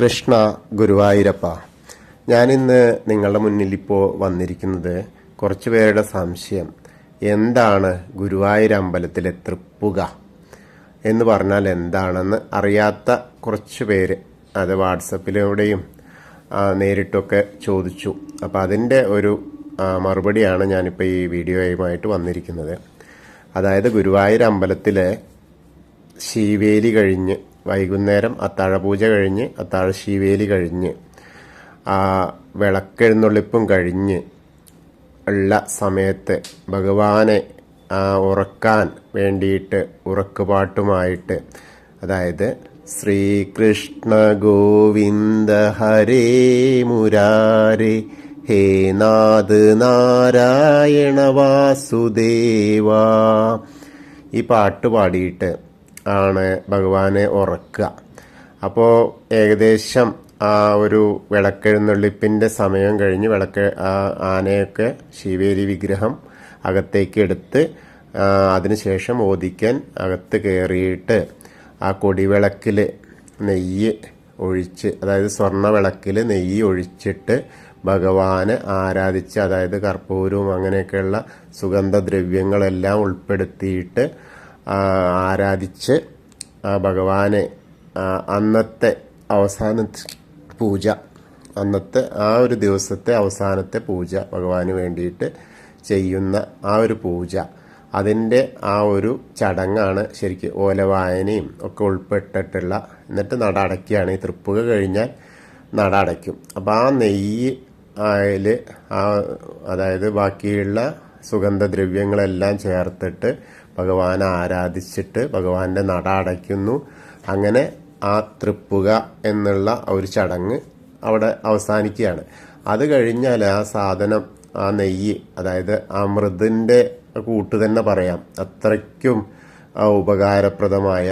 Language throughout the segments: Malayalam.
കൃഷ്ണ ഗുരുവായൂരപ്പ. ഞാനിന്ന് നിങ്ങളുടെ മുന്നിൽ ഇപ്പോൾ വന്നിരിക്കുന്നത് കുറച്ച് പേരുടെ സംശയം. എന്താണ് ഗുരുവായൂർ അമ്പലത്തിലെ തൃപ്പുക? എന്ന് പറഞ്ഞാൽ എന്താണെന്ന് അറിയാത്ത കുറച്ച് പേര് അത് വാട്സപ്പിലൂടെയും നേരിട്ടൊക്കെ ചോദിച്ചു. അപ്പോൾ അതിന്റെ ഒരു മറുപടിയാണ് ഞാനിപ്പോൾ ഈ വീഡിയോയുമായിട്ട് വന്നിരിക്കുന്നത്. അതായത് ഗുരുവായൂർ അമ്പലത്തിലെ ശീവേലി കഴിഞ്ഞ് വൈകുന്നേരം അത്താഴപൂജ കഴിഞ്ഞ് അത്താഴ ശീവേലി കഴിഞ്ഞ് ആ വിളക്കെഴുന്നള്ളിപ്പും കഴിഞ്ഞ് ഉള്ള സമയത്ത് ഭഗവാനെ ഉറക്കാൻ വേണ്ടിയിട്ട് ഉറക്കുപാട്ടുമായിട്ട് അതായത് ശ്രീകൃഷ്ണ ഗോവിന്ദ ഹരേ മുരാരേ ഹേ നാഥ് നാരായണ വാസുദേവ. ഈ പാട്ട് പാടിയിട്ട് ആണ് ഭഗവാനെ ഉറക്കുക. അപ്പോൾ ഏകദേശം ആ ഒരു വിളക്കെഴുന്നള്ളിപ്പിന്റെ സമയം കഴിഞ്ഞ് വിളക്ക് ആനയൊക്കെ ശിവേരി വിഗ്രഹം അകത്തേക്ക് എടുത്ത് അതിനുശേഷം ഓദിക്കാൻ അകത്ത് കയറിയിട്ട് ആ കൊടിവിളക്കിൽ നെയ്യ് ഒഴിച്ച് അതായത് സ്വർണ വിളക്കിൽ നെയ്യ് ഒഴിച്ചിട്ട് ഭഗവാന് ആരാധിച്ച് അതായത് കർപ്പൂരവും അങ്ങനെയൊക്കെയുള്ള സുഗന്ധദ്രവ്യങ്ങളെല്ലാം ഉൾപ്പെടുത്തിയിട്ട് ആരാധിച്ച് ഭഗവാനെ അന്നത്തെ അവസാന പൂജ അന്നത്തെ ആ ഒരു ദിവസത്തെ അവസാനത്തെ പൂജ ഭഗവാന് വേണ്ടിയിട്ട് ചെയ്യുന്ന ആ ഒരു പൂജ. അതിന്റെ ആ ഒരു ചടങ്ങാണ് ശരിക്കും ഓലവായനയും ഒക്കെ ഉൾപ്പെട്ടിട്ടുള്ള. എന്നിട്ട് നട അടയ്ക്കുകയാണ് ഈ തൃപ്പുക കഴിഞ്ഞാൽ നട അടയ്ക്കും അപ്പോൾ ആ നെയ്യ് അതിൽ ആ അതായത് ബാക്കിയുള്ള സുഗന്ധദ്രവ്യങ്ങളെല്ലാം ചേർത്തിട്ട് ഭഗവാനെ ആരാധിച്ചിട്ട് ഭഗവാന്റെ നട അടയ്ക്കുന്നു. അങ്ങനെ ആ തൃപ്പുക എന്നുള്ള ഒരു ചടങ്ങ് അവിടെ അവസാനിക്കുകയാണ്. അത് കഴിഞ്ഞാൽ ആ സാധനം ആ നെയ്യ് അതായത് അമൃതിന്റെ കൂട്ട് തന്നെ പറയാം. അത്രയ്ക്കും ഉപകാരപ്രദമായ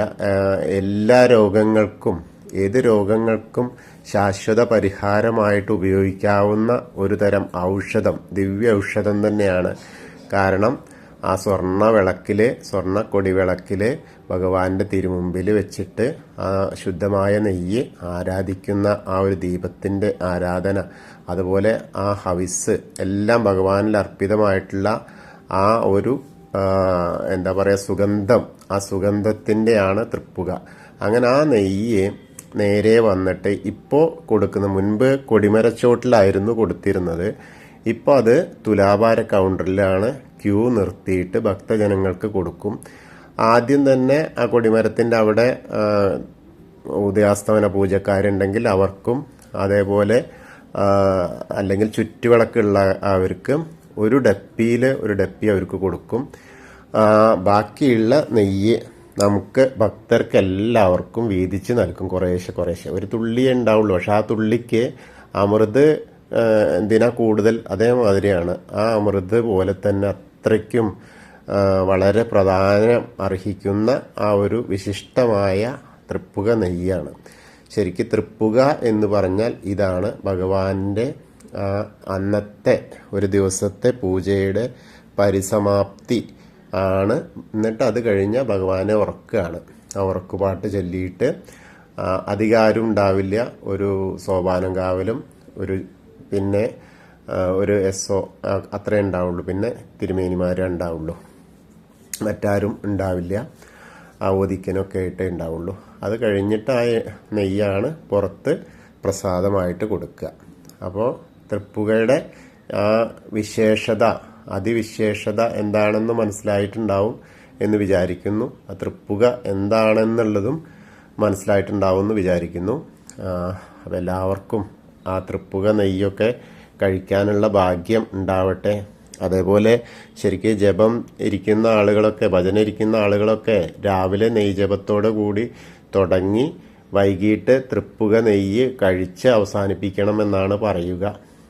എല്ലാ രോഗങ്ങൾക്കും ഏത് രോഗങ്ങൾക്കും ശാശ്വത പരിഹാരമായിട്ട് ഉപയോഗിക്കാവുന്ന ഒരു തരം ഔഷധം ദിവ്യ ഔഷധം തന്നെയാണ്. കാരണം ആ സ്വർണ വിളക്കിൽ സ്വർണ കൊടി വിളക്കിൽ ഭഗവാന്റെ തിരുമുമ്പിൽ വെച്ചിട്ട് ആ ശുദ്ധമായ നെയ്യ് ആരാധിക്കുന്ന ആ ഒരു ദീപത്തിന്റെ ആരാധന. അതുപോലെ ആ ഹവിസ് എല്ലാം ഭഗവാനിൽ അർപ്പിതമായിട്ടുള്ള ആ ഒരു എന്താ പറയുക സുഗന്ധം ആ സുഗന്ധത്തിന്റെയാണ് തൃപ്പുക. അങ്ങനെ ആ നെയ്യ് നേരെ വന്നിട്ട് ഇപ്പോൾ കൊടുക്കുന്ന മുൻപ് കൊടിമരച്ചോട്ടിലായിരുന്നു കൊടുത്തിരുന്നത്. ഇപ്പോൾ അത് തുലാഭാര കൗണ്ടറിലാണ് ക്യൂ നിർത്തിയിട്ട് ഭക്തജനങ്ങൾക്ക് കൊടുക്കും. ആദ്യം തന്നെ ആ കൊടിമരത്തിന്റെ അവിടെ ഉദയാസ്തമന പൂജക്കാരുണ്ടെങ്കിൽ അവർക്കും അതേപോലെ അല്ലെങ്കിൽ ചുറ്റുവിളക്കുള്ള അവർക്ക് ഒരു ഡപ്പിയിൽ ഒരു ഡപ്പി അവർക്ക് കൊടുക്കും. ബാക്കിയുള്ള നെയ്യ് നമുക്ക് ഭക്തർക്ക് എല്ലാവർക്കും വീതിച്ച് നൽകും കുറേശ്ശെ കുറേശ്ശെ. ഒരു തുള്ളിയേ ഉണ്ടാവുള്ളൂ. പക്ഷെ ആ തുള്ളിക്ക് അമൃത് എന്തിനാ കൂടുതൽ അതേമാതിരിയാണ്. ആ അമൃത് പോലെ തന്നെ അത്രയ്ക്കും വളരെ പ്രധാനം അർഹിക്കുന്ന ആ ഒരു വിശിഷ്ടമായ തൃപ്പുക നെയ്യാണ്. ശരിക്കും തൃപ്പുക എന്ന് പറഞ്ഞാൽ ഇതാണ് ഭഗവാന്റെ അന്നത്തെ ഒരു ദിവസത്തെ പൂജയുടെ പരിസമാപ്തി ആണ്. എന്നിട്ട് അത് കഴിഞ്ഞാൽ ഭഗവാനെ ഉറക്കുകയാണ്. ആ ഉറക്കുപാട്ട് ചൊല്ലിയിട്ട് അധികാരം ഉണ്ടാവില്ല. ഒരു സോപാനം കാവലും ഒരു പിന്നെ ഒരു എസ് ഒ അത്രേ ഉണ്ടാവുള്ളൂ. പിന്നെ തിരുമേനിമാരേ ഉണ്ടാവുള്ളൂ മറ്റാരും ഉണ്ടാവില്ല. ആ ഒതിക്കനൊക്കെ ആയിട്ടേ ഉണ്ടാവുള്ളൂ. അത് കഴിഞ്ഞിട്ട് ആ നെയ്യാണ് പുറത്ത് പ്രസാദമായിട്ട് കൊടുക്കുക. അപ്പോൾ തൃപ്പുകയുടെ ആ വിശേഷത അതിവിശേഷത എന്താണെന്ന് മനസ്സിലായിട്ടുണ്ടാവും എന്ന് വിചാരിക്കുന്നു. ആ തൃപ്പുക എന്താണെന്നുള്ളതും മനസ്സിലായിട്ടുണ്ടാവും എന്ന് വിചാരിക്കുന്നു. അപ്പോൾ എല്ലാവർക്കും ആ തൃപ്പുക നെയ്യൊക്കെ കഴിക്കാനുള്ള ഭാഗ്യം ഉണ്ടാവട്ടെ. അതേപോലെ ശരിക്കും ജപം ഇരിക്കുന്ന ആളുകളൊക്കെ ഭജന ഇരിക്കുന്ന ആളുകളൊക്കെ രാവിലെ നെയ്ജപത്തോടെ കൂടി തുടങ്ങി വൈകിട്ട് തൃപ്പുക നെയ്യ് കഴിച്ച് അവസാനിപ്പിക്കണം എന്നാണ് പറയുക.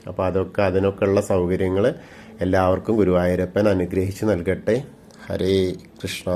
അപ്പോൾ അതൊക്കെ അതിനൊക്കെയുള്ള സൗകര്യങ്ങൾ എല്ലാവർക്കും ഗുരുവായൂരപ്പൻ അനുഗ്രഹിച്ച് നൽകട്ടെ. ഹരേ കൃഷ്ണ.